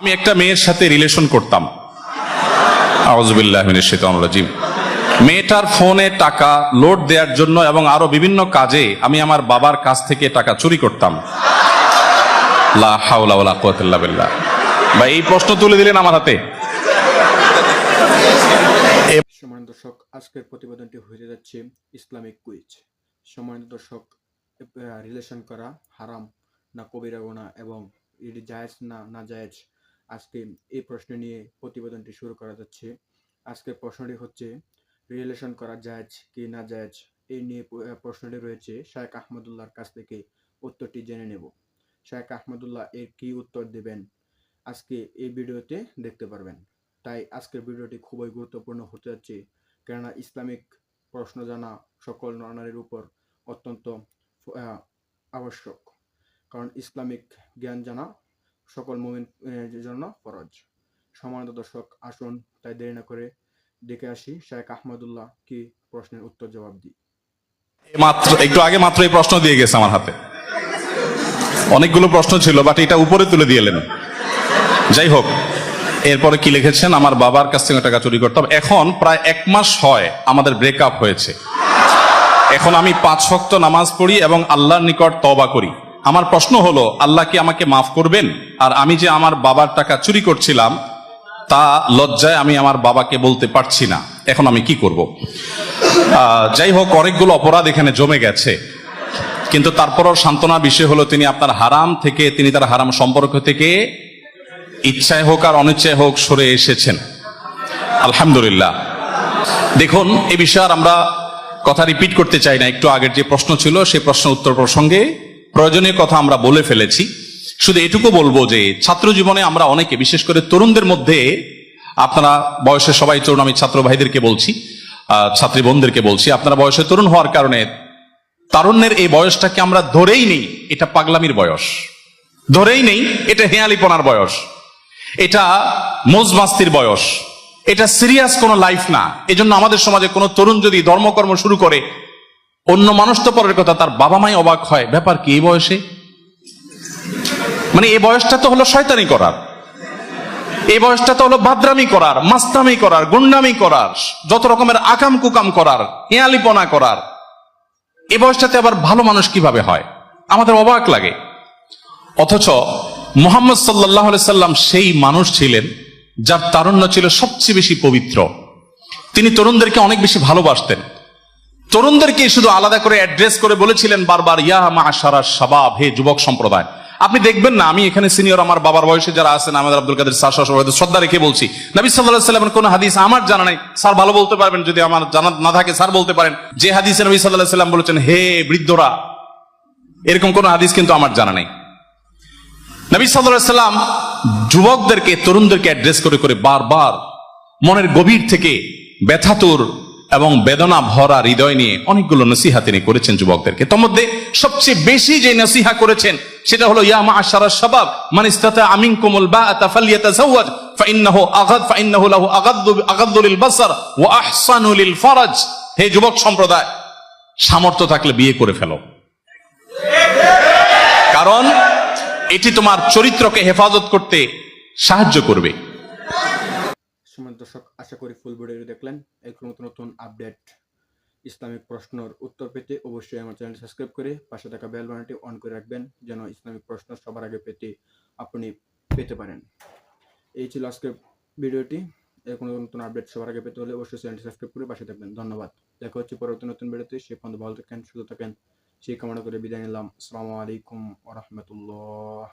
আমি একটা মেয়ের সাথে রিলেশন করতাম। আউজুবিল্লাহ মিনাশ শাইতানির রাজিম। মেয়েটার ফোনে টাকা লোড দেওয়ার জন্য এবং আরও বিভিন্ন কাজে আমি আমার বাবার কাছ থেকে টাকা চুরি করতাম। ভাই, এই প্রশ্ন তুলে দিলেন আমার হাতে। সম্মানিত দর্শক, আজকের প্রতিবেদনটি হয়ে যাচ্ছে ইসলামিক কুইজ। সম্মানিত দর্শক রিলেশন করা হারাম না কবিরা গোনা এবং এটি জায়েজ না না জায়েজ আজকে এই প্রশ্ন নিয়ে প্রতিবেদনটি শুরু করা যাচ্ছে। আজকের প্রশ্নটি হচ্ছে রিলেশন করা জায়েজ কি না জায়েজ এই নিয়ে প্রশ্নটি রয়েছে। শায়েখ আহমদুল্লাহর কাছ থেকে উত্তরটি জেনে নেব। শায়েখ আহমদুল্লাহ এর কি উত্তর দেবেন? আজকে এই ভিডিওতে দেখতে পারবেন। তাই আজকের ভিডিওটি খুবই গুরুত্বপূর্ণ হতে যাচ্ছে। কেননা ইসলামিক প্রশ্ন জানা সকল নরনারীর উপর অত্যন্ত আবশ্যক। কারণ ইসলামিক জ্ঞান জানা সকল মোমেন জন্য ফরজ। সমানত দর্শক, আসুন তাই দেরি না করে দেখে আসি শায়েখ আহমদুল্লাহ কি প্রশ্নের উত্তর জবাব দিই। মাত্র, একটু আগে মাত্র এই প্রশ্ন দিয়ে গেছে আমার হাতে। অনেকগুলো প্রশ্ন ছিল, বাট এটা উপরে তুলে দিয়েলেন যাই হোক, এরপরে কি লিখেছেন? আমার বাবার কাছ থেকে টাকা চুরি করতাম। এখন প্রায় এক মাস হয় আমাদের ব্রেকআপ হয়েছে। এখন আমি পাঁচ শক্ত নামাজ পড়ি এবং আল্লাহর নিকট তবা করি। আমার প্রশ্ন হলো, আল্লাহ কি আমাকে মাফ করবেন? আর আমি যে আমার বাবার টাকা চুরি করছিলাম, তা লজ্জায় আমি আমার বাবাকে বলতে পারছি না। এখন আমি কি করব? যাই হোক, অনেকগুলো অপরাধ এখানে জমে গেছে। কিন্তু তারপরও সান্ত্বনার বিষয় হলো, তিনি আপনার হারাম থেকে, তিনি তার হারাম সম্পর্ক থেকে ইচ্ছায় হোক আর অনিচ্ছায় হোক সরে এসেছেন। আলহামদুলিল্লাহ। দেখুন, এ বিষয়ে আমরা কথা রিপিট করতে চাই না। একটু আগের যে প্রশ্ন ছিল সেই প্রশ্ন উত্তর প্রসঙ্গে প্রয়োজনীয় কথা আমরা বলে ফেলেছি। শুধু এটুকু বলব যে, ছাত্র জীবনে আমরা অনেকে, বিশেষ করে তরুণদের মধ্যে, আপনারা বয়সে সবাই তরুণ আমি ছাত্র ভাইদেরকে বলছি ছাত্রী বোনদেরকে বলছি, আপনারা বয়সে তরুণ হওয়ার কারণে তারুণ্যের এই বয়সটাকে আমরা ধরেই নেই, এটা পাগলামির বয়স। ধরেই নেই, এটা হেয়ালিপনার বয়স। এটা মোজমাস্তির বয়স। এটা সিরিয়াস কোনো লাইফ না। এজন্য আমাদের সমাজে কোনো তরুণ যদি ধর্মকর্ম শুরু করে অন্য মানুষ তো পরের কথা, তার বাবা মাই অবাক হয়। ব্যাপার কি, এই বয়সে? মানে এই বয়সটা তো হলো শয়তানি করার। এই বয়সটা তো হলো বাদরামি করার, মাস্তামি করার, গুন্ডামি করার, যত রকমের আকাম কুকাম করার হেয়ালিপনা করার। এই বয়সটাতে আবার ভালো মানুষ কীভাবে হয়? আমাদের অবাক লাগে। অথচ মোহাম্মদ সাল্লাহ সাল্লাম সেই মানুষ ছিলেন যার তারুণ্য ছিল সবচেয়ে বেশি পবিত্র। তিনি তরুণদেরকে অনেক বেশি ভালোবাসতেন। তরুণদেরকে শুধু আলাদা করে অ্যাড্রেস করে বলেছিলেন বারবার, ইয়া মা সারা সাবাব হে যুবক সম্প্রদায়। আপনি দেখবেন না, আমি এখানে সিনিয়র আমার বাবার বয়সে যারা আছেন, আমাদের আব্দুল কাদের সহ শ্রদ্ধা রেখে বলছি। নবী সাল্লাহ সাল্লামের কোন হাদিস আমার জানা নাই। স্যার ভালো বলতে পারবেন, যদি আমার জানা না থাকে, স্যার বলতে পারেন। যে হাদিসে নবী সাল্লাহ সাল্লাম বলেছেন, হে বৃদ্ধরা, এরকম কোন হাদিস কিন্তু আমার জানা নেই। নবী সাল্লাহ সাল্লাম যুবকদেরকে, তরুণদেরকে অ্যাড্রেস করে করে বারবার মনের গভীর থেকে ব্যথাতুর এবং বেদনা ভরা হৃদয় নিয়ে অনেকগুলো নসিহা তিনি করেছেন যুবকদেরকে। তোর মধ্যে সবচেয়ে বেশি যে নসিহা করেছেন, সেটা হলো ইয়ামা আশারা সবাব মান আমিন বা ফাইন্নাহু আগাদ লাহু বাসার হে যুবক সম্প্রদায়, সামর্থ্য থাকলে বিয়ে করে ফেলো। কারণ, এটি তোমার চরিত্রকে হেফাজত করতে সাহায্য করবে। সম্মানিত দর্শক আশা করি ফুল ভিডিওটি দেখলেন। এরকম নতুন নতুন আপডেট ইসলামিক প্রশ্নর উত্তর পেতে অবশ্যই আমার চ্যানেল সাবস্ক্রাইব করে পাশে থাকা বেল বাটনটি অন করে রাখবেন, যেন ইসলামিক প্রশ্ন সবার আগে পেতে আপনি পেতে পারেন। এই ছিল আজকের ভিডিওটি এরকম নতুন নতুন আপডেট সবার আগে পেতে হলে অবশ্যই চ্যানেলটি সাবস্ক্রাইব করে পাশে থাকবেন। ধন্যবাদ। দেখা হচ্ছে পরবর্তী নতুন ভিডিওতে সে পর্যন্ত ভালো থাকেন, সুস্থ থাকেন। সেই কামনা করে বিদায় নিলাম। আসসালামু আলাইকুম ওরহমতুল্লাহ